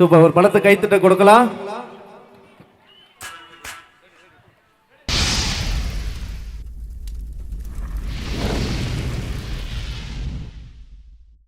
Super. ஒரு பலத்தை கைத்திட்ட கொடுக்கலாம்.